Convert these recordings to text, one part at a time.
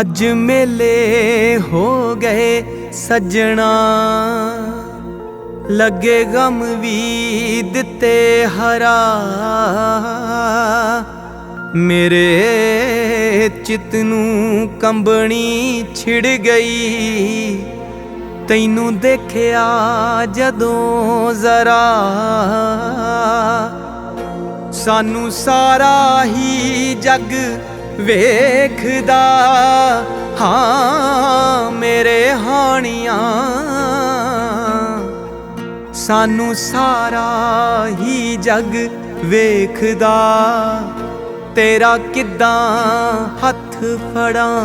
ਅੱਜ ਮੇਲੇ ਹੋ ਗਏ ਸੱਜਣਾ। ਲੱਗੇ ਗਮ ਵੀ ਦਿੱਤੇ ਹਰਾ। ਮੇਰੇ ਚਿੱਤ ਨੂੰ ਕੰਬਣੀ ਛਿੜ ਗਈ। ਤੈਨੂੰ ਦੇਖਿਆ ਜਦੋਂ ਜ਼ਰਾ। ਸਾਨੂੰ ਸਾਰਾ ਹੀ ਜੱਗ ਵੇਖਦਾ ਹਾਂ ਮੇਰੇ ਹਾਣੀਆਂ। ਸਾਨੂੰ ਸਾਰਾ ਹੀ ਜਗ ਵੇਖਦਾ ਤੇਰਾ ਕਿੱਦਾਂ ਹੱਥ ਫੜਾਂ।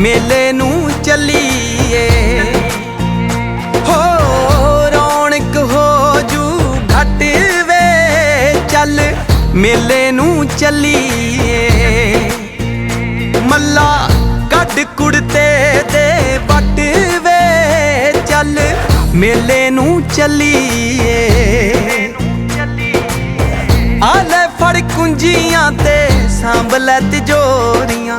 ਮੇਲੇ ਨੂੰ ਚੱਲੀਏ। ਹੋ, ਰੌਣਕ ਹੋ ਜੂ ਘਟ ਵੇ, ਚੱਲ ਮੇਲੇ ਨੂੰ ਚੱਲੀਏ। ਮੱਲਾ ਕੱਢ ਕੁੜਤੇ ਦੇ ਵੱਟ ਵੇ, ਚੱਲ ਮੇਲੇ ਨੂੰ ਚੱਲੀਏ। ਆ ਫੜ ਕੁੰਜੀਆਂ ਤੇ, ਸਾਂਭ ਲੈ ਤਿਜੋਰੀਆਂ।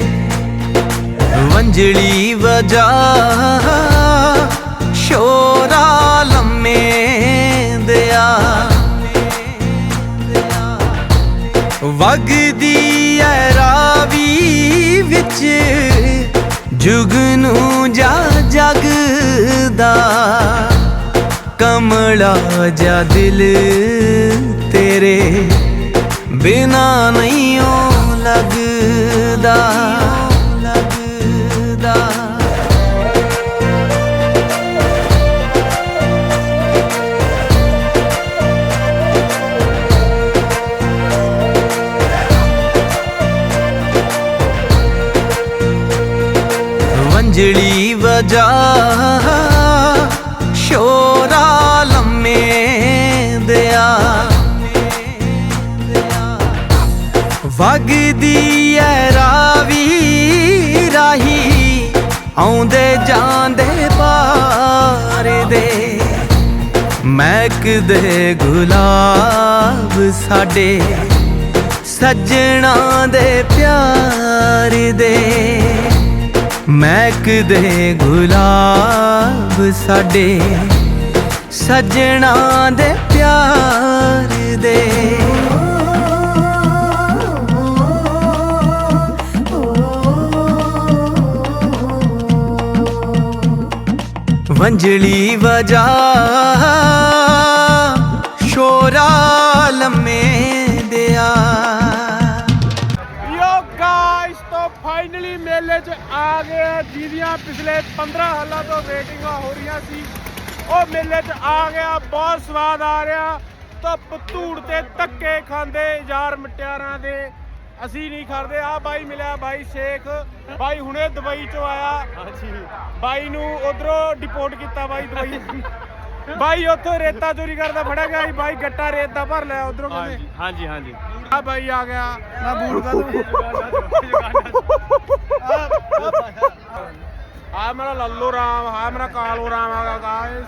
ਵੰਜਲੀ ਵਜਾ ਸ਼ੋਰਾ ਲੰਮੇ ਦਿਆ। ਵਗਦੀ ਐ ਰਾਵੀ ਵਿੱਚ ਜੁਗਨੂ ਜਾ ਜਗਦਾ। ਕਮਲਾ ਜਾ ਦਿਲ ਤੇਰੇ ਬਿਨਾ ਨਹੀਂ ਓ ਲੱਗਦਾ ਲੱਗਦਾ। ਵੰਜਲੀ ਸ਼ੋਰਾ ਲੰਮੇ ਦਿਆ। ਵਗਦੀ ਐ ਰਾਵੀ ਰਾਹੀ, ਆਉਂਦੇ ਜਾਂਦੇ ਪਾਰ ਦੇ। ਮਹਿਕਦੇ ਗੁਲਾਬ ਸਾਡੇ, ਸੱਜਣਾ ਦੇ ਪਿਆਰ ਦੇ। ਮਹਿਕਦੇ ਗੁਲਾਬ ਸਾਡੇ ਸੱਜਣਾ ਦੇ ਪਿਆਰ ਦੇ। ਵੰਜਲੀ ਵਜਾ 'ਚ ਆ ਗਏ ਆ ਜਿਹਦੀਆਂ ਪਿਛਲੇ 15 ਸਾਲਾਂ ਤੋਂ ਵੇਟਿੰਗਾਂ ਹੋ ਰਹੀਆਂ ਸੀ। ਉਹ ਮੇਲੇ 'ਚ ਆ ਗਿਆ ਬਹੁਤ ਸਵਾਦ ਆ ਰਿਹਾ। ਧੁੱਪ ਧੂੜ ਤੇ ਧੱਕੇ ਖਾਂਦੇ ਯਾਰ ਮਟਿਆਰਾਂ ਦੇ। ਅਸੀਂ ਨਹੀਂ ਖੜਦੇ। ਆ ਬਾਈ ਮਿਲਿਆ ਬਾਈ ਸ਼ੇਖ। ਬਾਈ ਹੁਣੇ ਦੁਬਈ 'ਚੋਂ ਆਇਆ। ਹਾਂਜੀ। ਬਾਈ ਨੂੰ ਉਧਰੋਂ ਡਿਪੋਰਟ ਕੀਤਾ ਬਾਈ ਦੁਬਈ। ਬਾਈ ਉੱਥੋਂ ਰੇਤਾ ਚੋਰੀ ਕਰਦਾ ਫੜਿਆ ਗਿਆ ਸੀ। ਬਾਈ ਗੱਟਾ ਰੇਤ ਦਾ ਭਰ ਲਿਆ ਉਧਰੋਂ ਕਹਿੰਦੇ। ਹਾਂਜੀ ਹਾਂਜੀ। ਆ ਬਾਈ ਆ ਗਿਆ। ਮੈਂ ਬੂਟ ਆ ਮੇਰਾ ਲੱਲੂ ਰਾਮ ਆ ਮੇਰਾ ਕਾਲੂ ਰਾਮ ਆ ਗਾਇਸ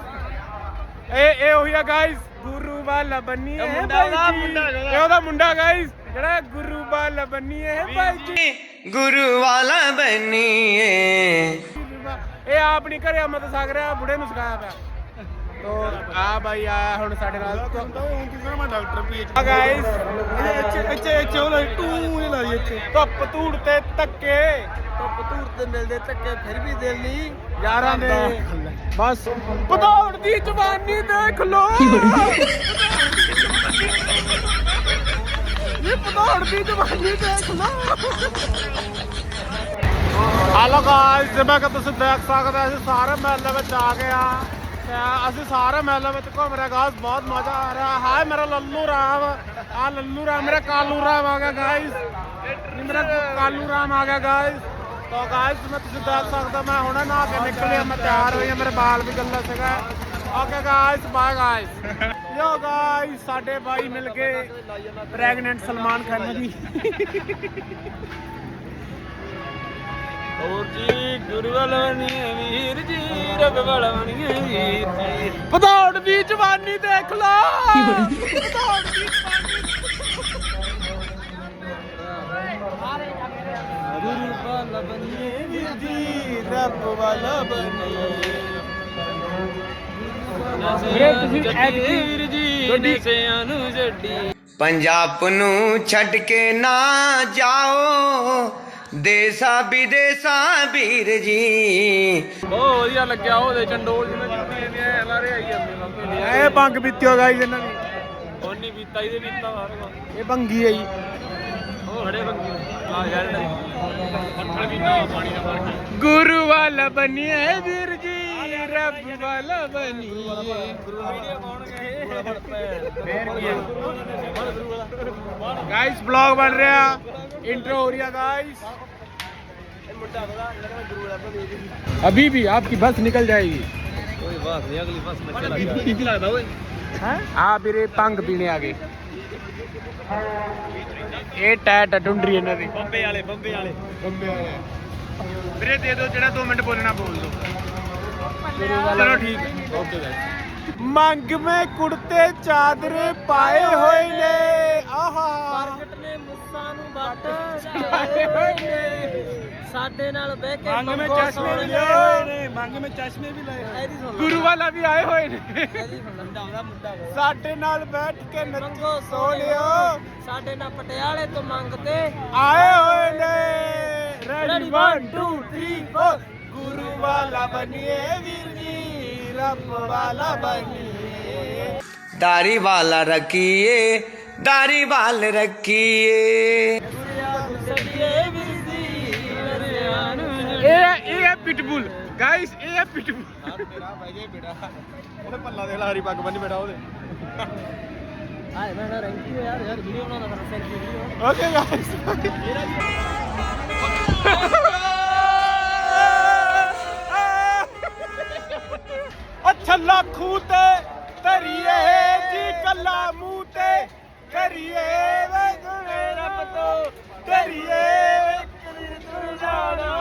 ਇਹ ਇਹ ਉਹੀ ਆ ਗਾਇਸ ਗੁਰੂ ਵਾਲਾ ਬੰਨੀ ਇਹ ਹੈ ਮੁੰਡਾ। ਇਹ ਉਹਦਾ ਮੁੰਡਾ ਗਾਇਸ ਜਿਹੜਾ ਗੁਰੂ ਵਾਲਾ ਬੰਨੀ ਹੈ ਬਾਈ ਜੀ ਗੁਰੂ ਵਾਲਾ ਬਨੀਏ ਇਹ ਆਪ ਨਹੀਂ ਘਰੇ ਅੰਮ੍ਰਿਤ ਛਕ ਰਿਹਾ ਬੁੜੇ ਨੂੰ ਸਿਖਾਇਆ ਪਿਆ। ਤੋ ਆ ਬਾਈ ਆਇਆ ਹੁਣ ਸਾਡੇ ਨਾਲ। ਹੁਣ ਕਿਸਨਾ ਮੈਂ ਡਾਕਟਰ ਪੀਐਚ ਆ ਗਾਇਸ ਇੱਥੇ ਇੱਥੇ ਇੱਥੇ ਉਹ ਲਾਈ ਟੂ ਇਹ ਲਾਈ ਇੱਥੇ। ਧੁੱਪ ਧੂੜ ਤੇ ਧੱਕੇ। ਧੁੱਪ ਧੂੜ ਤੇ ਮਿਲਦੇ ਧੱਕੇ ਫਿਰ ਵੀ ਦਿਲ ਨਹੀਂ। ਯਾਰਾਂ ਦੇ। ਬਸ। ਪਧੌੜ ਦੀ ਜਵਾਨੀ ਦੇਖ ਲੋ। ਇਹ ਪਧੌੜ ਦੀ ਜਵਾਨੀ ਦੇਖ ਲੋ। ਹਾਲੋ ਗਾਇਸ ਜਿਵੇਂ ਕਿ ਤੁਸੀਂ ਦੇਖ ਸਕਦੇ ਹੋ ਅਸੀਂ ਸਾਰੇ ਮਹਿਲੇ ਵਿੱਚ ਆ ਗਏ ਆ ਅਸੀਂ ਸਾਰੇ ਮਹਿਲੇ ਵਿੱਚ ਘੁੰਮ ਰਹੇ ਗਾਇਸ ਬਹੁਤ ਮਜ਼ਾ ਆ ਰਿਹਾ। ਹਾਏ, ਮੇਰਾ ਲੱਲੂ ਰਾਮ ਆ ਲੱਲੂ ਰਾਮ, ਮੇਰਾ ਕਾਲੂ ਰਾਮ ਆ ਗਿਆ ਗਾਇਸ ਮੇਰਾ ਕਾਲੂ ਰਾਮ ਆ ਗਿਆ ਗਾਇਸ ਤਾਂ ਗਾਇਸ ਮੈਂ ਤੁਸੀਂ ਦੇਖ ਸਕਦਾ ਮੈਂ ਹੁਣੇ ਨਹਾ ਕੇ ਨਿਕਲਿਆ, ਮੈਂ ਤਿਆਰ ਹੋਈ ਹਾਂ, ਮੇਰੇ ਬਾਲ ਵੀ ਗੱਲਾਂ ਸੀਗਾ। Okay guys bye guys yo guys ਸਾਡੇ ਬਾਈ ਮਿਲ ਗਏ। ਪ੍ਰੈਗਨੈਂਟ ਸਲਮਾਨ ਖਾਨ ਜੀ ਹੋਰ ਜੀ ਗੁਰੂ ਵਾਲਵਣੀ ਵੀਰ ਜੀ ਰੱਬ ਵਾਲਵਣੀ ਵੀਰ ਜੀ। ਪਧੌੜ ਦੀ ਜਵਾਨੀ ਦੇਖ ਲਾ। ਪਧੌੜ ਦੀ ਗੁਰੂ ਵਾਲਵਣੀ ਵੀਰ ਜੀ ਰੱਬ ਵਾਲਾ ਬਣੀ ਵੀਰੇ ਤੁਸੀਂ ਵੀਰ ਜੀ ਨਸ਼ਿਆਂ ਨੂੰ ਛੱਡੀ ਪੰਜਾਬ ਨੂੰ ਛੱਡ ਕੇ ਨਾ ਜਾਓ। ਦੇਸਾ ਵਿਦੇਸਾਂ ਵੀਰ ਜੀ। ਬਹੁਤ ਵਧੀਆ ਲੱਗਿਆ ਉਹਦੇ ਚੰਡੋਲ ਜਿਵੇਂ ਚੁੱਕੀ ਨੇ ਲਾਰੇ ਆਈ ਜਾਂਦੇ ਬਾਬੇ ਇਹ ਬੰਗ ਪੀਤੀ ਹੋ ਗਾਈਸ ਇਹਨਾਂ ਦੀ ਉਹਨੇ ਪੀਤਾ ਇਹਦੇ ਪੀਤਾ ਬਾਹਰ ਇਹ ਬੰਗੀ ਹੈ ਜੀ। ਉਹ ਖੜੇ ਬੰਦੇ ਆ ਯਾਰ ਪੱਥਰ ਵੀ ਨਾ ਪਾਣੀ ਕੇ ਗੁਰੂ ਵਾਲਾ ਬਣੀਏ ਵੀਰ ਜੀ। ਰੱਬ ਵਾਲਾ ਬਣੀਏ ਵੀਡੀਓ ਪਾਉਣ ਗਏ ਫੇਰ ਕੀ ਹੈ ਗਾਇਸ ਬਲੌਗ ਬਣ ਰਿਹਾ इंट्रो हो रही है गाइस अभी भी आपकी बस निकल जाएगी ਕੋਈ ਬਾਤ ਨਹੀਂ ਅਗਲੀ ਬਸ ਮੈਂ ਚਲਾ ਕੀ ਲੱਗਦਾ ਓਏ ਆ ਵੀਰੇ ਭੰਗ ਪੀਣੇ ਆ ਗਏ ਇਹ ਟੈਟ ਡੁੰਡਰੀ ਇਹਨਾਂ ਦੀ ਬੰਬੇ ਵਾਲੇ ਬੰਬੇ ਵਾਲੇ ਬੰਬੇ ਵਾਲੇ ਵੀਰੇ ਦੇ ਦਿਓ ਜਿਹੜਾ 2 ਮਿੰਟ ਬੋਲਣਾ ਬੋਲ ਦਿਓ ਚਲੋ ਠੀਕ ਹੈ। ਓਕੇ ਗਾਇਸ ਮੰਗ ਮੈਂ ਕੁੜਤੇ ਚਾਦਰੇ ਪਾਏ ਹੋਏ ਨੇ। ਆਹਾ। ਪ੍ਰਗਟ ਨੇ ਮੁੱਸਾਂ ਨੂੰ ਵੱਟ ਪਾਏ ਹੋਏ ਨੇ। ਸਾਡੇ ਨਾਲ ਬਹਿ ਕੇ ਮੰਗ ਮੈਂ ਚਸ਼ਮੇ ਵੀ। ਲਾਏ ਹੋਏ ਨੇ। ਮੰਗ ਮੈਂ ਚਸ਼ਮੇ ਵੀ ਲਾਏ ਇਹਦੀ ਸੁਣ ਗੁਰੂ ਵਾਲਾ ਵੀ ਆਏ ਹੋਏ ਨੇ। ਸਾਡੇ ਨਾਲ ਬੈਠ ਕੇ ਨੱਚੋ ਸੋਹਣਿਓ ਸਾਡੇ ਨਾਲ ਪਟਿਆਲੇ ਤੋਂ ਮੰਗਤੇ ਆਏ ਹੋਏ ਨੇ। ਰੈਡੀ 1 2 3 4 ਗੁਰੂ ਵਾਲਾ ਬਣੀਏ ਵੀਰ ਜੀ ਰੱਬ ਵਾਲਾ ਬਣੀਏ ਦਾਰੀ ਵਾਲਾ ਰਕੀਏ ਦਾਰੀ ਵਾਲ ਰਕੀਏ ਇਹ ਇਹ ਹੈ ਪਿਟਬੁਲ ਗਾਇਸ ਇਹ ਹੈ ਪਿਟਬੁਲ ਤੇਰਾ ਭਾਈ ਇਹ ਬੇੜਾ ਉਹਨੇ ਪੱਲਾ ਦੇ ਲਾਰੀ ਪੱਗ ਬੰਨ ਬੇੜਾ ਉਹਦੇ। ਆਏ ਮੈਂ ਨਾ ਰੈਂਕੀ ਯਾਰ ਯਾਰ ਵੀਡੀਓ ਬਣਾਉਣਾ ਤਾਂ ਸੈਲਫੀ ਵੀਡੀਓ ਓਕੇ ਗਾਇਸ ਅੱਛਾ ਲੱਖੂ ਤੇ ਧਰੀਏ ਜੀ ਕੱਲਾ ਮੂੰਹ ਤੇ ਕਰੀਏ ਵੇ ਗੁਣੇ ਰੱਬ ਤੋਂ ਧਰੀਏ ਕਰੀ ਤੂੰ ਜਾਣਾ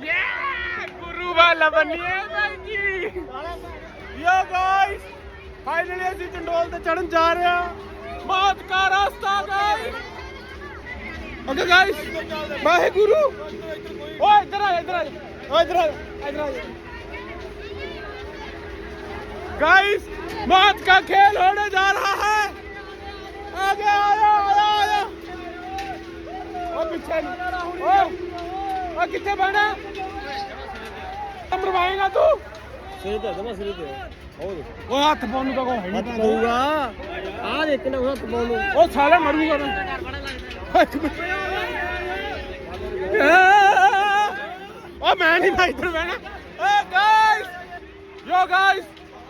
ਯਾ ਗੁਰੂ ਵਾਲਾ ਗਾਇਸ ਫਾਈਨਲੀ ਅਸੀਂ ਚੰਡੋਲ ਤੇ ਚੜਨ ਜਾ ਰਹੇ ਹਾਂ। ਮੌਤ ਦਾ ਰਸਤਾ ਗਾਇਸ ਓਕੇ ਗਾਇਸ ਵਾਹਿਗੁਰੂ। ਓਏ ਇੱਧਰ ਆ ਇੱਧਰ ਆ ਓਏ ਇੱਧਰ ਆ ਇੱਧਰ ਆ गाइस मौत का खेल होने जा रहा है आगे आया आया आया ओ पीछे ओ ओ कितने बना मरवाएगा तू ਸਿਰ ਤੇ ਦਮਾ ਸਿਰ ਤੇ ओ हाथ पाउनु तो है नहीं ਪਊਗਾ ਆ ਦੇਖ ਨਾ ਹੱਥ ਪਾਉਣ ਨੂੰ ओ साला मरूंगा मैं ओ मैं नहीं भाई इधर बैठा ए गाइस यो गाइस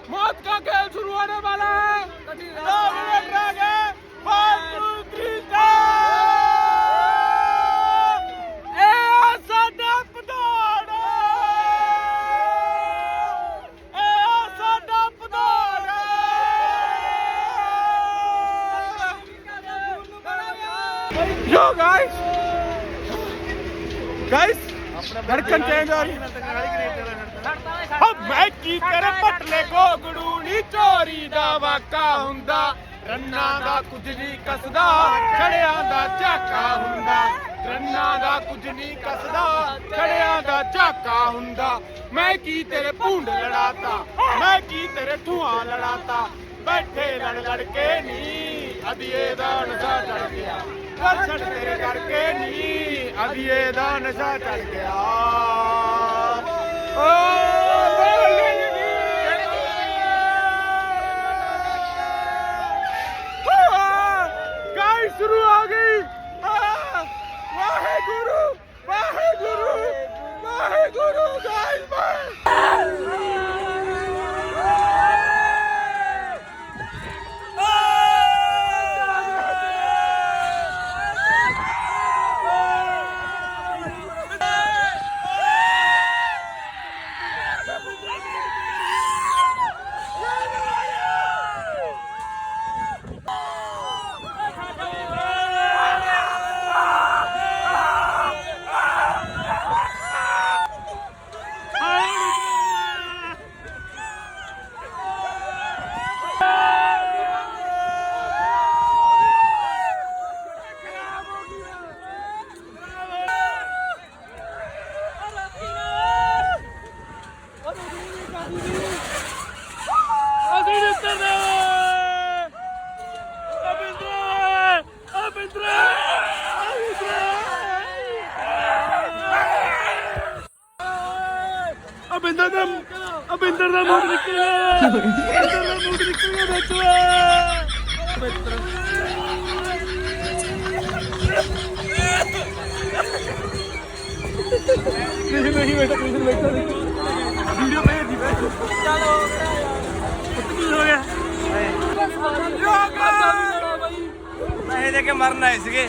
मौत का खेल शुरू होने वाला है दो मिनट रह गए वन टू थ्री ए साडा धड़कन चेंज हो रही ਓ ਮੈਂ ਕੀ ਤੇਰੇ ਪਟਲੇ ਗੋਗੜੂ ਨੀ ਚੋਰੀ ਦਾ ਵਾਕਾ ਹੁੰਦਾ ਰੰਨਾ ਦਾ ਕੁਝ ਨਹੀਂ ਕਸਦਾ ਛੜਿਆਂ ਦਾ ਝਾਕਾ ਹੁੰਦਾ ਰੰਨਾਂ ਦਾ ਕੁਝ ਨਹੀਂ ਕੱਸਦਾ ਛੜਿਆਂ ਦਾ ਝਾਕਾ ਹੁੰਦਾ ਮੈਂ ਕੀ ਤੇਰੇ ਭੁੰਡ ਲੜਾਤਾ ਮੈਂ ਕੀ ਤੇਰੇ ਠੂਆਂ ਲੜਾਤਾ ਬੈਠੇ ਲੜ ਲੜ ਕੇ ਨੀ ਅਧੀਏ ਦਾ ਨਸ਼ਾ ਚੜ ਗਿਆ ਕਰ ਛੜ ਤੇਰੇ ਕਰਕੇ ਨੀ ਅਧੀਏ ਦਾ ਨਸ਼ਾ ਚੜ ਗਿਆ। ਓ ਬੋਲੇ ਗਾਇ ਸ਼ੁਰੂ ਹੋ ਗਈ ਆਹ, ਵਾਹਿਗੁਰੂ ਵਾਹਿਗੁਰੂ ਵਾਹਿਗੁਰੂ ਗਾਇ ਅਸੀਂ ਜਿੱਤਦੇ ਨੇ ਅਬਿੰਦਰ ਅਬਿੰਦਰ ਅਬਿੰਦਰ ਦਾ ਅਬਿੰਦਰ ਦਾ ਮੂਡ ਨਿਕਲ ਗਿਆ ਅਬਿੰਦਰ ਦਾ ਮੂਡ ਨਿਕਲ ਗਿਆ ਬੱਚਾ ਨਹੀਂ ਨਹੀਂ ਬੇਟਾ ਤੁਸੀਂ ਬੈਠੋ ਵੀਡੀਓ ਭੇਜ ਦੀ ਬੈਠੋ ਚਲੋ ਕੀ ਹੋ ਗਿਆ ਪੈਸੇ ਦੇ ਕੇ ਮਰਨ ਆਏ ਸੀਗੇ।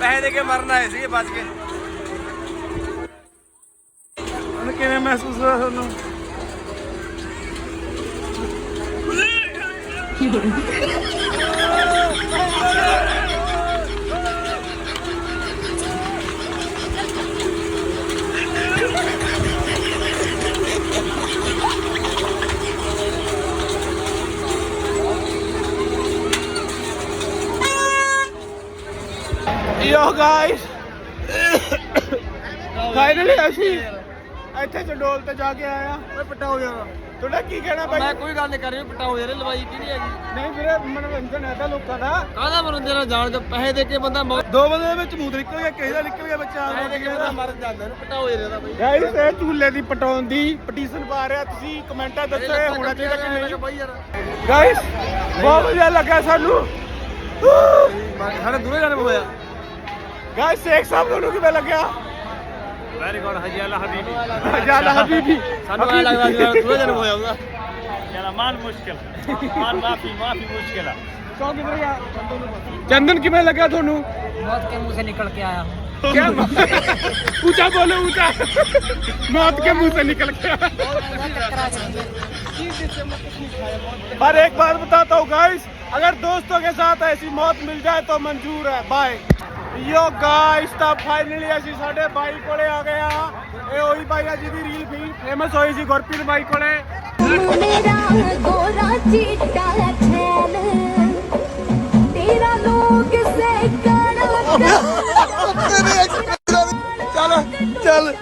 ਪੈਸੇ ਦੇ ਕੇ ਮਰਨ ਆਏ ਸੀਗੇ ਬਚ ਕੇ। ਹੁਣ ਕਿਵੇਂ ਮਹਿਸੂਸ ਹੋਇਆ ਤੁਹਾਨੂੰ? ਯੋ ਗਾਇਸ ਫਾਈਨਲੀ ਅਸੀਂ ਇੱਥੇ ਚੰਡੋਲ ਤੇ ਜਾ ਕੇ ਆਇਆ ਓਏ ਪਟਾਓ ਯਾਰ। ਤੁਹਾਡਾ ਕੀ ਕਹਿਣਾ ਮੈਂ ਕੋਈ ਗੱਲ ਨਹੀਂ ਕਰ ਰਹੀ ਪਟਾਓ ਯਾਰ ਲਵਾਈ ਕੀ ਨਹੀਂ ਹੈਗੀ? ਨਹੀਂ ਵੀਰੇ ਮਨੋਰੰਜਨ ਹੈ ਤਾਂ ਲੋਕਾਂ ਦਾ। ਕਾਹਦਾ ਮਨੋਰੰਜਨ ਜਾਣ ਕੇ ਪੈਸੇ ਦੇ ਕੇ ਬੰਦਾ ਦੋ ਬੰਦੇ ਦੇ ਵਿੱਚ ਮੂਤ ਨਿਕਲ ਗਿਆ ਕਿਸੇ ਦਾ ਨਿਕਲ ਗਿਆ ਬੱਚਾ ਪੈਸੇ ਦੇ ਕੇ ਬੰਦਾ ਮਰ ਜਾਂਦਾ ਇਹਨੂੰ ਪਟਾਓ ਯਾਰ ਇਹਦਾ ਬਈ। ਗਾਇਸ ਇਹ ਝੂਲੇ ਦੀ ਪਟਾਉਣ ਦੀ ਪਟੀਸ਼ਨ ਪਾ ਰਿਹਾ ਤੁਸੀਂ ਕਮੈਂਟਾਂ ਦੱਸੋ ਇਹ ਹੋਣਾ ਚਾਹੀਦਾ ਕਿ ਨਹੀਂ? ਗਾਇਸ ਬਹੁਤ ਵਧੀਆ ਲੱਗਾ ਸਾਨੂੰ। ਸਾਡੇ ਦੂਰੇ ਜਾਣੇ ਹੋਇਆ ਗਾਇਸ ਸ਼ੇਖ ਸਾਹਿਬ ਤੁਹਾਨੂੰ ਕਿਵੇਂ ਲੱਗਿਆ ਵੈਰੀ ਗੁੱਡ ਹਜੀ ਅੱਲਾ ਹਬੀਬੀ ਜਾਲਾ ਹਬੀਬੀ ਸਾਨੂੰ ਐ ਲੱਗਦਾ ਜਿਵੇਂ ਦੂਰੇ ਜਨਮ ਹੋਇਆ ਉਹਦਾ ਯਾਲਾ ਮਾਨ ਮੁਸ਼ਕਿਲ ਮਾਨ ਮਾਫੀ ਮਾਫੀ ਮੁਸ਼ਕਿਲ ਆ ਕੌਣ ਕਿਧਰ ਗਿਆ ਚੰਦਨ ਕਿਵੇਂ ਲੱਗਿਆ ਤੁਹਾਨੂੰ मौत के मुंह से निकल के आया क्या ऊंचा बोलो ऊंचा मौत के मुंह से निकल गया पर एक बात बताता हूँ गाइस अगर दोस्तों के साथ ऐसी मौत मिल जाए तो मंजूर है बाय ਯੋ ਗਾਇਸ ਤਾਂ ਫਾਈਨਲੀ ਅਸੀਂ ਸਾਡੇ ਬਾਈ ਕੋਲੇ ਆ ਗਏ ਆ। ਇਹ ਉਹੀ ਬਾਈ ਆ ਜਿਹਦੀ ਰੀਲ ਫੇਮਸ ਹੋਈ ਸੀ ਗੁਰਪ੍ਰੀਤ ਬਾਈ ਕੋਲੇ। ਮੇਰਾ ਗੋਰਾ ਚਿੱਟਾ ਛੈਲ ਤੇਰਾ ਲੋਕ ਸੇ ਚੱਲ ਚੱਲ।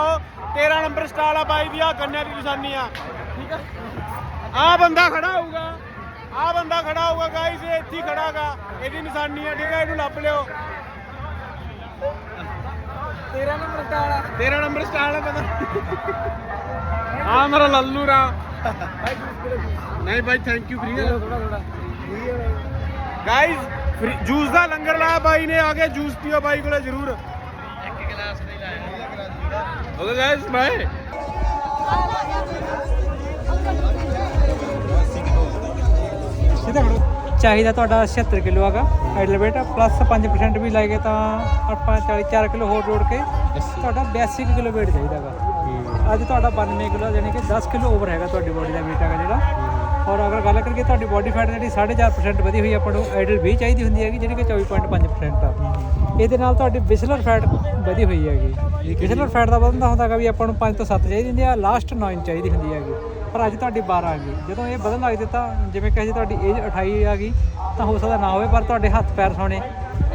ਉਹ 13 ਨੰਬਰ ਸਟਾਲ ਆ ਬਾਈ ਦੀ ਆ ਗੰਨਿਆਂ ਦੀ ਨਿਸ਼ਾਨੀ ਆ। ਠੀਕ ਆ? ਆ ਬੰਦਾ ਖੜਾ ਹੋਊਗਾ। ਆ ਬੰਦਾ ਖੜਾ ਹੋਊਗਾ ਗਾਈਸ ਇਹ ਇੱਥੇ ਖੜਾਗਾ ਇਹਦੀ ਨਿਸ਼ਾਨੀ ਆ ਠੀਕ ਆ? ਇਹਨੂੰ ਲੱਭ ਲਿਓ। 13 ਨੰਬਰ ਸਟਾਲ ਆ। 13 ਨੰਬਰ ਸਟਾਲ ਆ ਪਤਾ ਆ ਮੇਰਾ ਲੱਲੂ ਰਾ ਨਹੀਂ ਬਾਈ ਥੈਂਕ ਯੂ ਫ੍ਰੀ ਥੋੜਾ ਥੋੜਾ ਗਾਈਸ ਜੂਸ ਦਾ ਲੰਗਰ ਲਾਇਆ ਬਾਈ ਨੇ ਆ ਕੇ ਜੂਸ ਪੀਓ ਬਾਈ ਕੋਲੇ ਜ਼ਰੂਰ। ਚਾਹੀਦਾ ਤੁਹਾਡਾ 76 ਕਿਲੋ ਹੈਗਾ ਹੈਡ ਵੇਟ ਪਲੱਸ 5% ਵੀ ਲਾਏਗੇ ਤਾਂ ਆਪਾਂ 44 ਕਿਲੋ ਹੋਰ ਜੋੜ ਕੇ ਤੁਹਾਡਾ 82 ਕਿਲੋ ਵੇਟ ਚਾਹੀਦਾ ਹੈਗਾ। ਅੱਜ ਤੁਹਾਡਾ 92 ਕਿਲੋ ਯਾਨੀ ਕਿ 10 ਕਿਲੋ ਓਵਰ ਹੈਗਾ ਤੁਹਾਡੀ ਬੋਡੀ ਦਾ ਵੇਟ ਹੈਗਾ ਜਿਹੜਾ। ਔਰ ਅਗਰ ਗੱਲ ਕਰੀਏ ਤੁਹਾਡੀ ਬਾਡੀ ਫੈਟ ਜਿਹੜੀ 4.5% ਵਧੀ ਹੋਈ ਆਪਾਂ ਨੂੰ ਆਈਡਲ 20 ਚਾਹੀਦੀ ਹੁੰਦੀ ਹੈਗੀ ਜਿਹੜੀ ਕਿ 24.5% ਆ। ਇਹਦੇ ਨਾਲ ਤੁਹਾਡੀ ਵਿਸਲਰ ਫੈਟ ਵਧੀ ਹੋਈ ਹੈਗੀ। ਵਿਸਲਰ ਫੈਟ ਦਾ ਵਧਣ ਦਾ ਹੁੰਦਾ ਹੈਗਾ ਵੀ ਆਪਾਂ ਨੂੰ 5 ਤੋਂ 7 ਚਾਹੀਦੀ ਹੁੰਦੀ ਆ ਲਾਸਟ 9 ਚਾਹੀਦੀ ਹੁੰਦੀ ਹੈਗੀ। ਪਰ ਅੱਜ ਤੁਹਾਡੀ 12 ਆ ਗਈ। ਜਦੋਂ ਇਹ ਵਧਣ ਲੱਗ ਦਿੱਤਾ ਜਿਵੇਂ ਕਹੇ ਤੁਹਾਡੀ ਏਜ 28 ਆ ਗਈ ਤਾਂ ਹੋ ਸਕਦਾ ਨਾ ਹੋਵੇ ਪਰ ਤੁਹਾਡੇ ਹੱਥ ਪੈਰ ਸੋਣੇ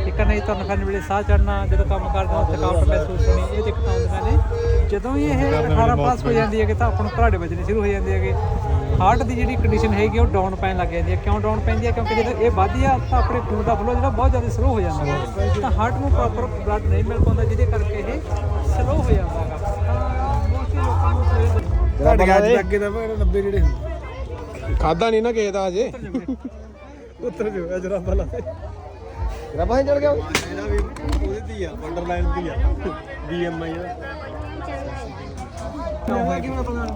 ਇੱਕ ਨਹੀਂ ਤੁਹਾਨੂੰ ਫਿਰਨ ਵੇਲੇ ਸਾਹ ਚੜਨਾ ਜਦੋਂ ਕੰਮ ਕਰਦੇ ਹੋ ਥਕਾਵਟ ਮਹਿਸੂਸ ਹੋਣੀ ਇਹ ਦਿੱਕਤਾਂ ਆਉਂਦੀਆਂ ਨੇ। ਜਦੋਂ ਇਹ 18 ਪਲੱਸ ਹੋ ਜਾਂਦੀ ਹੈ ਕਿ ਤਾਂ ਆਪਾਂ ਨੂੰ ਘਰਾੜੇ ਵੱਜਣੇ ਸ਼ੁਰੂ ਹੋ ਜਾਂਦੇ ਹੈਗੇ। ਹਾਰਟ ਦੀ ਜਿਹੜੀ ਕੰਡੀਸ਼ਨ ਹੈਗੀ ਉਹ ਡਾਊਨ ਪੈਣ ਲੱਗ ਜਾਂਦੀ ਹੈ। ਕਿਉਂ ਡਾਊਨ ਪੈਂਦੀ ਹੈ? ਕਿਉਂਕਿ ਜਦੋਂ ਇਹ ਵੱਧਦੀ ਆ ਤਾਂ ਆਪਣੇ ਖੂਨ ਦਾ ਫਲੋ ਜਿਹੜਾ ਬਹੁਤ ਜ਼ਿਆਦਾ ਸਲੋ ਹੋ ਜਾਂਦਾ ਹੈ ਤਾਂ ਹਾਰਟ ਨੂੰ ਪ੍ਰੋਪਰ ਬਲੱਡ ਨਹੀਂ ਮਿਲ ਪਾਉਂਦਾ ਜਿਹਦੇ ਕਰਕੇ ਇਹ ਸਲੋ ਹੋ ਜਾਂਦਾ ਹੈਗਾ। ਤਾਂ ਮੋਸਟਲੀ ਲੋਕਾਂ ਨੂੰ ਸਵੇਰੇ ਤੁਹਾਡੇ ਅੱਜ ਅੱਗੇ ਦਾ 90 ਜਿਹੜੇ ਖਾਦਾ ਨਹੀਂ ਨਾ ਕਿਸੇ ਦਾ ਅਜੇ। ਉੱਤਰ ਜੋ ਅਜਰਾ ਬਲਾ ਰੱਬਾ ਚੜ ਗਿਆ ਇਹਦਾ ਵੀ ਉਹਦੀ ਧੀ ਆ ਵੰਡਰਲੈਂਡ ਦੀ ਆ। ਬੀਐਮਆਈ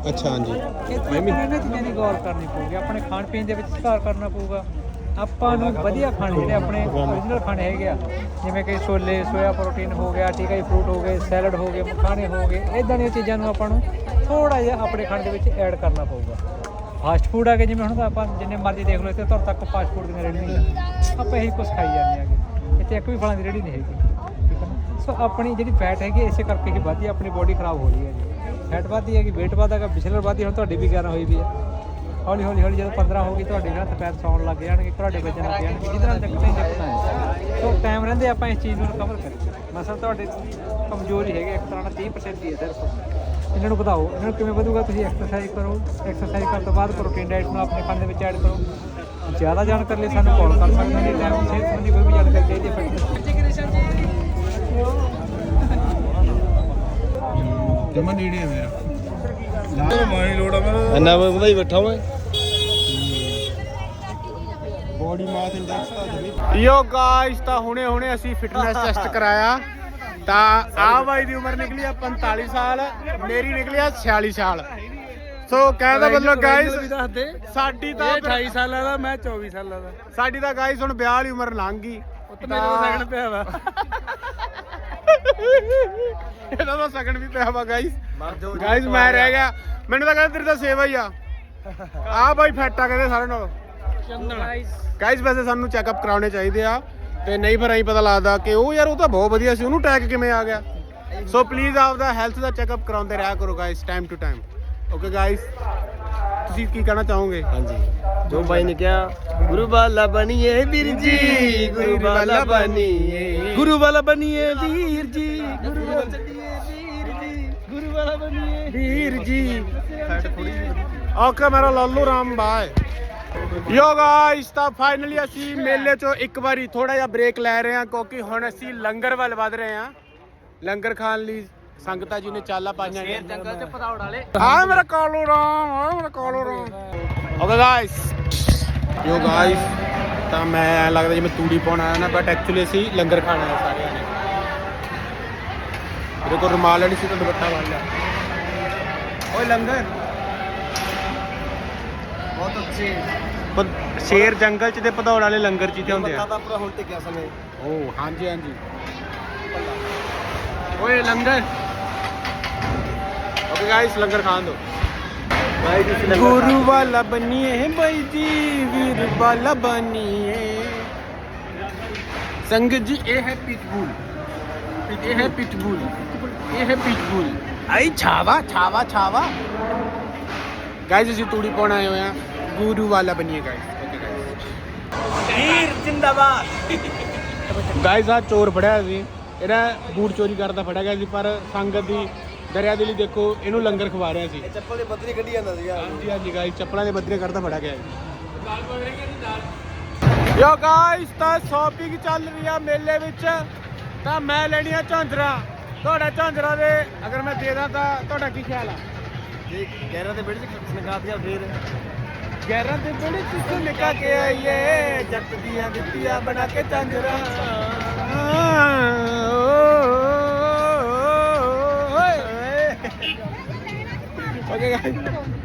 ਅੱਛਾ ਹਾਂਜੀ। ਤਾਂ ਆਪਾਂ ਇਹਨਾਂ ਚੀਜ਼ਾਂ ਦੀ ਗੌਰ ਕਰਨੀ ਪਊਗੀ। ਆਪਣੇ ਖਾਣ ਪੀਣ ਦੇ ਵਿੱਚ ਸੁਧਾਰ ਕਰਨਾ ਪਊਗਾ। ਆਪਾਂ ਨੂੰ ਵਧੀਆ ਖਾਣੇ ਜਿਹੜੇ ਆਪਣੇ ਓਰੀਜਨਲ ਖਾਣੇ ਹੈਗੇ ਆ ਜਿਵੇਂ ਕਿ ਛੋਲੇ ਸੋਇਆ ਪ੍ਰੋਟੀਨ ਹੋ ਗਿਆ ਠੀਕ ਹੈ ਫਰੂਟ ਹੋ ਗਏ ਸੈਲਡ ਹੋ ਗਏ ਮਖਾਣੇ ਹੋ ਗਏ ਇਦਾਂ ਦੀਆਂ ਚੀਜ਼ਾਂ ਨੂੰ ਆਪਾਂ ਨੂੰ ਥੋੜਾ ਜਿਹਾ ਆਪਣੇ ਖਾਣੇ ਦੇ ਵਿੱਚ ਐਡ ਕਰਨਾ ਪਊਗਾ। ਫਾਸਟ ਫੂਡ ਆ ਕੇ ਜਿਵੇਂ ਹੁਣ ਤਾਂ ਆਪਾਂ ਜਿੰਨੇ ਮਰਜ਼ੀ ਦੇਖ ਲਓ ਇੱਥੇ ਤੁਰ ਤੱਕ ਫਾਸਟ ਫੂਡ ਦੀਆਂ ਰੇਹੜੀਆਂ ਨਹੀਂ ਆਪਾਂ ਇਹੀ ਕੁਝ ਖਾਈ ਜਾਂਦੇ ਆਗੇ ਇੱਥੇ ਇੱਕ ਵੀ ਫਲਾਂ ਦੀ ਰੇਹੜੀ ਨਹੀਂ ਹੈਗੀ। ਠੀਕ ਹੈ ਸੋ ਆਪਣੀ ਜਿਹੜੀ ਫੈਟ ਹੈਗੀ ਇਸੇ ਕਰਕੇ ਹੀ ਵੱਧਦੀ ਆਪਣੀ ਬੋਡੀ ਖਰਾਬ ਹੋ ਰਹੀ ਹੈ ਜੀ। ਫੈਟ ਵੱਧਦੀ ਹੈਗੀ, weight ਵੱਧਦਾ ਹੈਗਾ, ਪਿਛਲੇ ਵੱਧਦੀ ਹੁਣ ਤੁਹਾਡੀ ਵੀ 11 ਹੋਈ ਵੀ ਹੈ। ਹੌਲੀ ਹੌਲੀ ਹੌਲੀ ਜਦੋਂ 15 ਹੋ ਗਈ, ਤੁਹਾਡੇ ਹੱਥ ਪੈਰ ਸੌਣ ਲੱਗ ਜਾਣਗੇ, ਤੁਹਾਡੇ ਵੱਜਣ ਲੱਗ ਜਾਣਗੇ ਜਿਹਦੇ ਨਾਲ ਚੱਕਣਾ ਹੀ ਚੱਕਣਾ ਹੈ। ਸੋ ਟਾਈਮ ਰਹਿੰਦੇ, ਆਪਾਂ ਇਸ ਚੀਜ਼ ਨੂੰ ਰਿਕਵਰ ਕਰੀਏ। ਮਸਲ ਤੁਹਾਡੇ ਕਮਜ਼ੋਰੀ ਹੈਗੇ, ਇੱਕ ਤਰ੍ਹਾਂ ਦਾ 30% ਹੀ ਹੈ, ਸਿਰਫ। ਇਹਨਾਂ ਨੂੰ ਵਧਾਓ। ਇਹਨਾਂ ਨੂੰ ਕਿਵੇਂ ਵਧੂਗਾ, ਤੁਸੀਂ ਐਕਸਰਸਾਈਜ਼ ਕਰੋ। ਐਕਸਰਸਾਈਜ਼ ਕਰਨ ਤੋਂ ਬਾਅਦ ਪ੍ਰੋਟੀਨ ਡਾਈਟ ਨੂੰ ਆਪਣੇ ਖਾਣੇ ਦੇ ਵਿੱਚ ਐਡ ਕਰੋ। ਜ਼ਿਆਦਾ ਜਾਣਕਾਰੀ ਲਈ ਸਾਨੂੰ ਕਾਲ ਕਰ ਸਕਦੇ ਹੋ ਟਾਈਮ ਸਿਹਤ ਸੰਬੰਧੀ ਕੋਈ ਵੀ ਜਾਣਕਾਰੀ ਚਾਹੀਦੀ ਹੈ ਜਮਾ ਨੇੜੇ ਆ ਮੇਰਾ। ਨਾ ਮਾਣੀ ਲੋੜ ਆ ਮੇਰਾ ਇੰਨਾ ਵਧਾਈ ਬੈਠਾ ਮੈਂ ਬੋਡੀ ਮਾਸ ਇੰਡੈਕਸ ਤਾਂ ਜਮੀ ਯੋ ਗਾਇਸ ਤਾਂ ਹੁਣੇ ਹੁਣੇ ਅਸੀਂ ਫਿਟਨੈਸ ਟੈਸਟ ਕਰਾਇਆ। ਤਾਂ ਆ ਬਾਈ ਦੀ ਉਮਰ ਨਿਕਲੀ ਆ 45 ਸਾਲ ਮੇਰੀ ਨਿਕਲੀ ਆ 46 ਸਾਲ। ਸੋ ਕਹਿੰਦਾ ਮਤਲਬ ਗਾਇਸ ਸਾਡੀ ਤਾਂ 28 ਸਾਲਾਂ ਦਾ ਮੈਂ 24 ਸਾਲਾਂ ਦਾ ਸਾਡੀ ਤਾਂ ਗਾਇਸ ਹੁਣ ਵਿਆਹ ਵਾਲੀ ਉਮਰ ਲੰਘ ਗਈ। ਉੱਤੇ ਮੇਰੇ ਕੋਲ ਸੈਕਿੰਡ ਪਿਆ ਵਾ। ਇਹਦਾ ਤਾਂ ਸੈਕਿੰਡ ਵੀ ਪਿਆ ਵਾ ਗਾਇਸ ਗਾਇਸ ਮੈਂ ਰਹਿ ਗਿਆ। ਮੈਨੂੰ ਤਾਂ ਕਹਿੰਦਾ ਤੇਰੀ ਤਾਂ ਸੇਵਾ ਹੀ ਆ। ਆ ਬਾਈ ਫੈਟਾ ਕਹਿੰਦੇ ਸਾਰਿਆਂ ਨਾਲੋਂ। ਗਾਇਸ ਵੈਸੇ ਸਾਨੂੰ ਚੈੱਕਅਪ ਕਰਾਉਣੇ ਚਾਹੀਦੇ ਆ ਤੇ ਨਹੀਂ ਫਿਰ ਐਂ ਪਤਾ ਲੱਗਦਾ ਕਿ ਉਹ ਯਾਰ ਉਹ ਤਾਂ ਬਹੁਤ ਵਧੀਆ ਸੀ। ਉਹਨੂੰ ਕਿਵੇਂ ਆ ਗਿਆ? ਸੋ ਪਲੀਜ਼ ਆਪਦਾ ਹੈਲਥ ਦਾ ਚੈੱਕਅਪ ਕਰਾਉਂਦੇ ਰਿਹਾ ਕਰੋ guys time to time okay guys ਤੁਸੀਂ ਕੀ ਕਹਿਣਾ ਚਾਹੋਗੇ? ਹਾਂਜੀ। ਜੋ ਬਾਈ ਨੇ ਕਿਹਾ ਗੁਰੂ ਵਾਲਾ ਬਣੀਏ ਵੀਰ ਜੀ ਗੁਰੂ ਵਾਲਾ ਬਣੀਏ। ਗੁਰੂ ਵਾਲਾ ਬਣੀਏ ਵੀਰ ਜੀ ਗੁਰੂ ਵਾਲਾ ਚੱਲੀਏ ਵੀਰ ਜੀ। ਗੁਰੂ ਵਾਲਾ ਬਣੀਏ ਵੀਰ ਜੀ। ਓਕੇ ਮੇਰਾ Lalu Ram bye. Yo guys ਤਾਂ ਫਾਈਨਲੀ ਅਸੀਂ ਮੇਲੇ ਚੋਂ ਇੱਕ ਵਾਰੀ ਥੋੜਾ ਜਿਹਾ ਬ੍ਰੇਕ ਲੈ ਰਹੇ ਹਾਂ ਕਿਉਂਕਿ ਹੁਣ ਅਸੀਂ ਲੰਗਰ ਵੱਲ ਵਧ ਰਹੇ ਹਾਂ। ਲੰਗਰ ਖਾਣ ਲਈ ਸੰਗਤਾਂ ਜੀ ਨੇ ਚਾਲਾ ਪਾਈਆਂ ਨੇ। ਜੰਗਲ ਚ ਪਤੌੜ ਵਾਲੇ। ਆ ਮੇਰਾ ਕਾਲੋ ਰਾਮ ਆ ਮੇਰਾ Kalo Ram. Okay guys yo guys ਤਾਂ ਮੈਂ ਐਂ ਲੱਗਦਾ ਜਿਵੇਂ ਤੂੜੀ ਪਾਉਣ ਆਇਆ ਨਾ ਬਟ ਐਕਚੁਅਲੀ ਅਸੀਂ ਲੰਗਰ ਖਾਣ ਆਏ ਸਾਰਿਆਂ ਨੇ। ਮੇਰੇ ਕੋਲ ਰੁਮਾਲ ਨਹੀਂ ਸੀ ਤਾਂ ਦੁਪੱਟਾ ਲਿਆ। ਓਏ ਲੰਗਰ। ਬਹੁਤ ਅੱਛੇ। ਪ- ਸ਼ੇਰ ਜੰਗਲ ਚ ਤੇ ਭਦੌੜ ਵਾਲੇ ਲੰਗਰ ਤੇ ਹੁੰਦੇ ਆ। ਤਾਂ ਪੂਰਾ ਹੁਣ ਤੇ ਕਿਆ ਸਮੇਂ। ਓ ਹਾਂਜੀ ਹਾਂਜੀ। ਓਏ ਲੰਗਰ। ਗਾਇਸ ਲੰਗਰ ਖਾਣ ਦੋ। ਬਾਈ ਜੀ ਗੁਰੂ ਵਾਲਾ ਬਨੀਏ ਬਾਈ ਜੀ ਵੀਰ ਵਾਲਾ ਬਨੀਏ ਸੰਗਤ ਜੀ ਇਹ ਹੈ ਪਿਟਬੁਲ ਇਹ ਹੈ ਪਿਟਬੁਲ ਇਹ ਹੈ ਪਿਟਬੁਲ ਆਈ ਛਾਵਾ ਛਾਵਾ ਛਾਵਾ। ਗਾਇਸ ਅਸੀਂ ਤੂੜੀ ਪਾਉਣ ਆਏ ਹੋਏ ਆ ਗੁਰੂ ਵਾਲਾ ਬਨੀਏ ਗਾਇਸ। ਓਕੇ ਗਾਇਸ ਵੀਰ ਜਿੰਦਾਬਾਦ। ਗਾਇਸ ਆ ਚੋਰ ਫੜਿਆ ਸੀ। ਇਹਦਾ ਬੂਟ ਚੋਰੀ ਕਰਦਾ ਫੜਿਆ ਗਿਆ ਸੀ ਪਰ ਸੰਗਤ ਦੀ ਦਰਿਆ ਦੇ ਲਈ ਦੇਖੋ ਇਹਨੂੰ ਲੰਗਰ ਖਵਾ ਰਿਹਾ ਸੀ। ਚੱਪਲ ਦੇ ਬੱਦਰੀ ਕੱਢੀ ਜਾਂਦਾ ਸੀਗਾ। ਹਾਂਜੀ ਹਾਂਜੀ ਗਾਇਸ ਚੱਪਲਾਂ ਦੇ ਬੱਦਰੇ ਕਰਦਾ ਫੜਿਆ ਗਿਆ ਯੋ ਗਾਇਸ ਤਾਂ ਸ਼ਾਪਿੰਗ ਚੱਲ ਰਹੀ ਆ ਮੇਲੇ ਵਿੱਚ। ਤਾਂ ਮੈਂ ਲੈਣੀ ਆ ਝਾਂਜਰਾ। ਤੁਹਾਡਾ ਝਾਂਜਰਾ ਦੇ ਅਗਰ ਮੈਂ ਦੇ ਦਾਂ ਤਾਂ ਤੁਹਾਡਾ ਕੀ ਖਿਆਲ ਆ? ਜੇ ਗੈਰਾਂ ਦੇ ਬੇੜੇ ਚ ਸੰਗਾਤੀਆਂ ਫੇਰ। ਗੈਰਾਂ ਦੇ ਬੜੇ ਚਿੱਠੇ ਲਿਖਾ ਕੇ ਆਈਏ ਜੱਟ ਦੀਆਂ ਦਿੱਤੀਆਂ ਬਣਾ ਕੇ ਝਾਂਜਰਾ। ਓਕੇ ਗਾਇਸ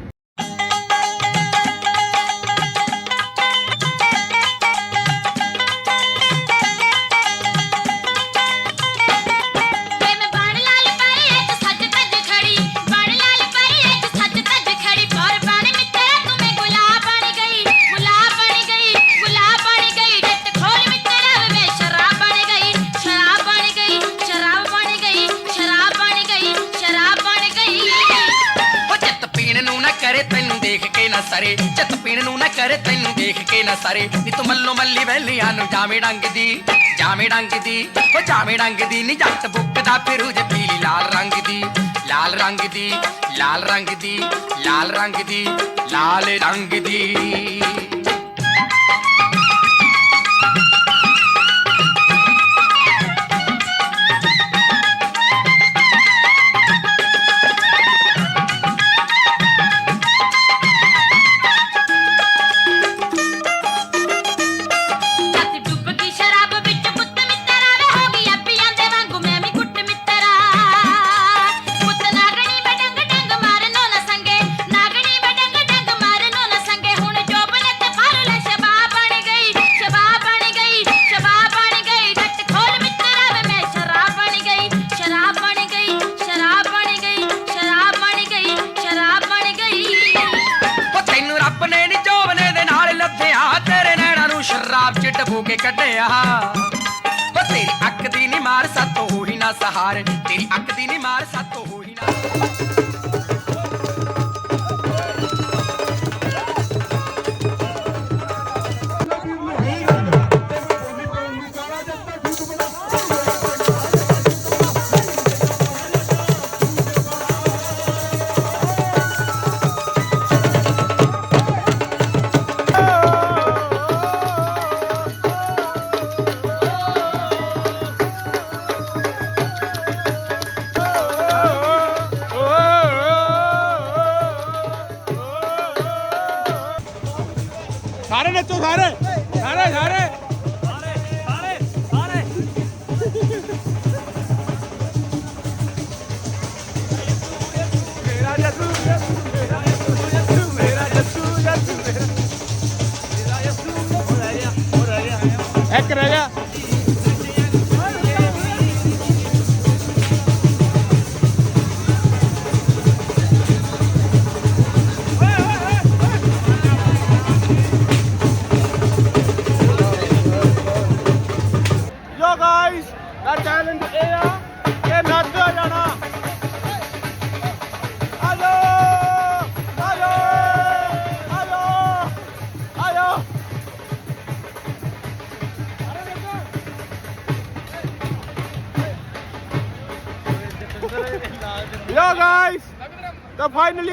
ਕੇ ਨਾ ਸਰੇ ਨੀ ਤੂੰ ਮੱਲੋ ਮੱਲੀ ਵੈਲੀਆਂ ਨੂੰ ਜਾਵੇਂ ਡੰਗ ਦੀ, ਜਾਵੇਂ ਡੰਗ ਦੀ। ਉਹ ਜਾਵੇਂ ਡੰਗ ਦੀ, ਨੀ ਜੱਟ ਬੁੱਕਦਾ ਫਿਰੂ ਜੇ ਪੀਲੀ ਲਾਲ ਰੰਗ ਦੀ, ਲਾਲ ਰੰਗ ਦੀ, ਲਾਲ ਰੰਗ ਦੀ, ਲਾਲ ਰੰਗ ਦੀ, ਲਾਲ ਰੰਗ ਦੀ।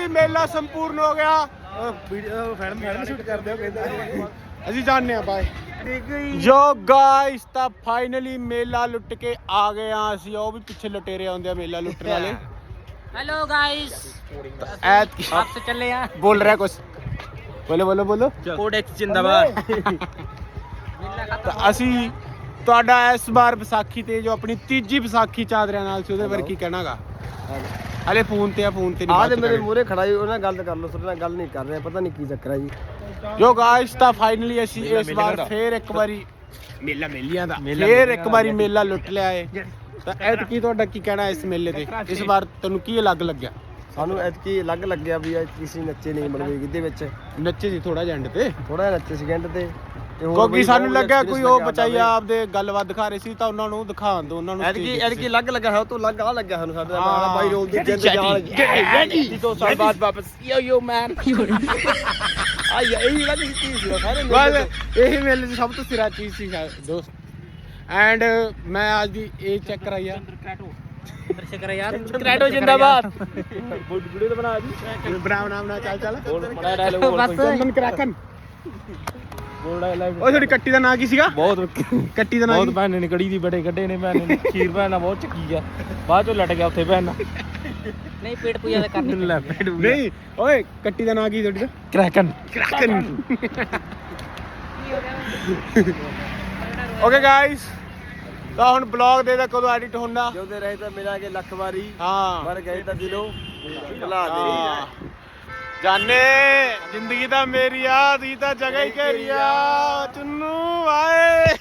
ਜੀ ਮੇਲਾ ਸੰਪੂਰਨ ਹੋ ਗਿਆ। ਅਸੀਂ ਜਾਣਦੇ ਆ ਬਾਏ ਜੋ ਗਾਇਸ ਤਾਂ ਫਾਈਨਲੀ ਮੇਲਾ ਲੁੱਟ ਕੇ ਆ ਗਏ ਆ ਅਸੀਂ। ਉਹ ਵੀ ਪਿੱਛੇ ਲੁਟੇਰੇ ਆਉਂਦੇ ਆ ਮੇਲਾ ਲੁੱਟਣ ਵਾਲੇ। ਹੈਲੋ ਗਾਇਸ ਐਤ ਕੀ ਆਪ ਸੇ ਚੱਲੇ ਆ। ਬੋਲ ਰਿਹਾ ਕੁਛ। ਬੋਲੋ ਬੋਲੋ ਬੋਲੋ। ਕੋਡੈਕਸ ਜਿੰਦਾਬਾਦ। ਤਾਂ ਅਸੀਂ ਤੁਹਾਡਾ ਇਸ ਵਾਰ ਵਿਸਾਖੀ ਤੇ ਜੋ ਆਪਣੀ ਤੀਜੀ ਵਿਸਾਖੀ ਚਾਦਰਿਆਂ ਨਾਲ ਸੀ ਉਹਦੇ ਬਾਰੇ ਕੀ ਕਹਿਣਾਗਾ? ਹਲੇ ਫੋਨ ਤੇ ਆ ਫੋਨ ਤੇ ਆ ਤੇ ਮੇਰੇ ਮੂਹਰੇ ਖੜਾ ਹੀ ਉਹਨਾਂ ਨਾਲ ਗੱਲ ਕਰ ਲਓ ਤੁਹਾਡੇ ਨਾਲ ਗੱਲ ਨਹੀਂ ਕਰ ਰਿਹਾ ਪਤਾ ਨਹੀਂ ਕੀ ਚੱਕਰ ਹੈ ਜੀ। ਜੋ ਗਾਇਸ ਤਾਂ ਫਾਈਨਲੀ ਅਸੀਂ ਇਸ ਵਾਰ ਫੇਰ ਇੱਕ ਵਾਰੀ ਮੇਲਾ ਮੇਲੀਆਂ ਦਾ। ਫੇਰ ਇੱਕ ਵਾਰੀ ਮੇਲਾ। ਲੁੱਟ ਲਿਆ ਏ। ਤਾਂ ਐਤ ਕੀ ਤੁਹਾਡਾ ਕੀ ਕਹਿਣਾ ਇਸ ਮੇਲੇ ਤੇ? ਇਸ ਵਾਰ ਤੁਹਾਨੂੰ ਕੀ ਅਲੱਗ ਲੱਗਿਆ? ਸਾਨੂੰ ਐਤਕੀ ਅਲੱਗ ਲੱਗਿਆ ਵੀ ਐਤਕੀ ਅਸੀਂ ਨੱਚੇ ਨਹੀਂ ਮਲਵੇ ਗਿੱਧੇ ਵਿੱਚ। ਨੱਚੇ ਸੀ ਥੋੜਾ ਜੰਡ ਤੇ। ਥੋੜਾ ਜਿਹਾ ਨੱਚੇ ਸਕਿੰਟ ਤੇ ਤੇ। ਕਿਉਂਕਿ ਸਾਨੂੰ ਲੱਗਾ ਕੋਈ ਉਹ ਬਚਾਈਆ ਆਪਦੇ ਗੱਲਬਾਤ ਦਿਖਾ ਰਹੇ ਸੀ ਤਾਂ ਉਹਨਾਂ ਨੂੰ ਦਿਖਾਣ ਦੋ ਉਹਨਾਂ ਨੂੰ ਐਤਕੀ ਐਤਕੀ ਲੱਗ ਲੱਗਾ ਹੈ ਤੋਂ ਲੱਗ ਆ ਲੱਗਾ ਸਾਨੂੰ ਸਾਡਾ ਮਾਰਾ ਬਾਈ ਰੋਲ ਦੀ ਜਿੰਦ ਜਾਣ ਰੈਡੀ ਦੋ ਸਾਲ ਬਾਅਦ ਵਾਪਸ ਯੋ ਯੋ ਮੈਨ ਆਈ ਇਹ ਹੀ ਲੱਗੀ ਚੀਜ਼ ਸੀ ਸਾਰੇ ਬਸ ਇਹ ਮੇਲੇ ਦੀ ਸਭ ਤੋਂ ਸਿਰਾ ਚੀਜ਼ ਸੀ ਦੋਸਤ। ਐਂਡ ਮੈਂ ਅੱਜ ਦੀ ਇਹ ਚੈੱਕ ਕਰਾਈ ਆ। ਯਾਰ ਕ੍ਰੈਡੋ ਜਿੰਦਾਬਾਦ। ਵੀਡੀਓ ਤਾਂ ਬਣਾ ਜੀ ਬਣਾ ਬਣਾ ਚੱਲ ਚੱਲ। ਬਸ। ਜੰਮਨ ਕਰਾਕਨ। ਗੋਲਡਾ ਲਾਈਵ ਉਹ ਤੁਹਾਡੀ ਕੱਟੀ ਦਾ ਨਾਂ ਕੀ ਸੀਗਾ? ਬਹੁਤ ਕੱਟੀ ਦਾ ਨਾਂ ਬਹੁਤ ਭੈਣ ਨੇ ਕੜੀ ਦੀ ਬੜੇ ਕੱਢੇ ਨੇ ਭੈਣ ਨੇ। ਖੀਰ ਭੈਣ ਨਾਲ ਬਹੁਤ ਚੱਕੀ ਆ। ਬਾਅਦ ਚੋਂ ਲਟ ਗਿਆ ਉੱਥੇ ਭੈਣ ਨਾਲ। ਨਹੀਂ ਪੇੜ ਪੂਜਾ ਦਾ ਕਰਨੀ ਲੈ ਪੇੜ ਪੂਜਾ। ਨਹੀਂ ਓਏ ਕੱਟੀ ਦਾ ਨਾਂ ਕੀ ਤੁਹਾਡੀ ਦਾ? ਕ੍ਰੈਕਨ ਕ੍ਰੈਕਨ ਓਕੇ ਗਾਇਸ ਤਾਂ ਹੁਣ ਬਲੌਗ ਦੇ ਦਾ ਕਦੋਂ ਐਡਿਟ ਹੋਣਾ ਜਿਉਂਦੇ ਰਹੇ ਤਾਂ ਮਿਲਾਂਗੇ ਲੱਖ ਵਾਰੀ। ਹਾਂ। ਮਰ ਗਏ ਤਾਂ ਦਿਲੋਂ। ਭੁਲਾ ਦੇ। ਜਾਨੇ ਜ਼ਿੰਦਗੀ ਦਾ ਮੇਰੀ ਆ ਦੀ ਤਾਂ ਜਗ੍ਹਾ ਹੀ ਘੇਰੀ ਆ। ਚੁੰਨੂ ਆਏ।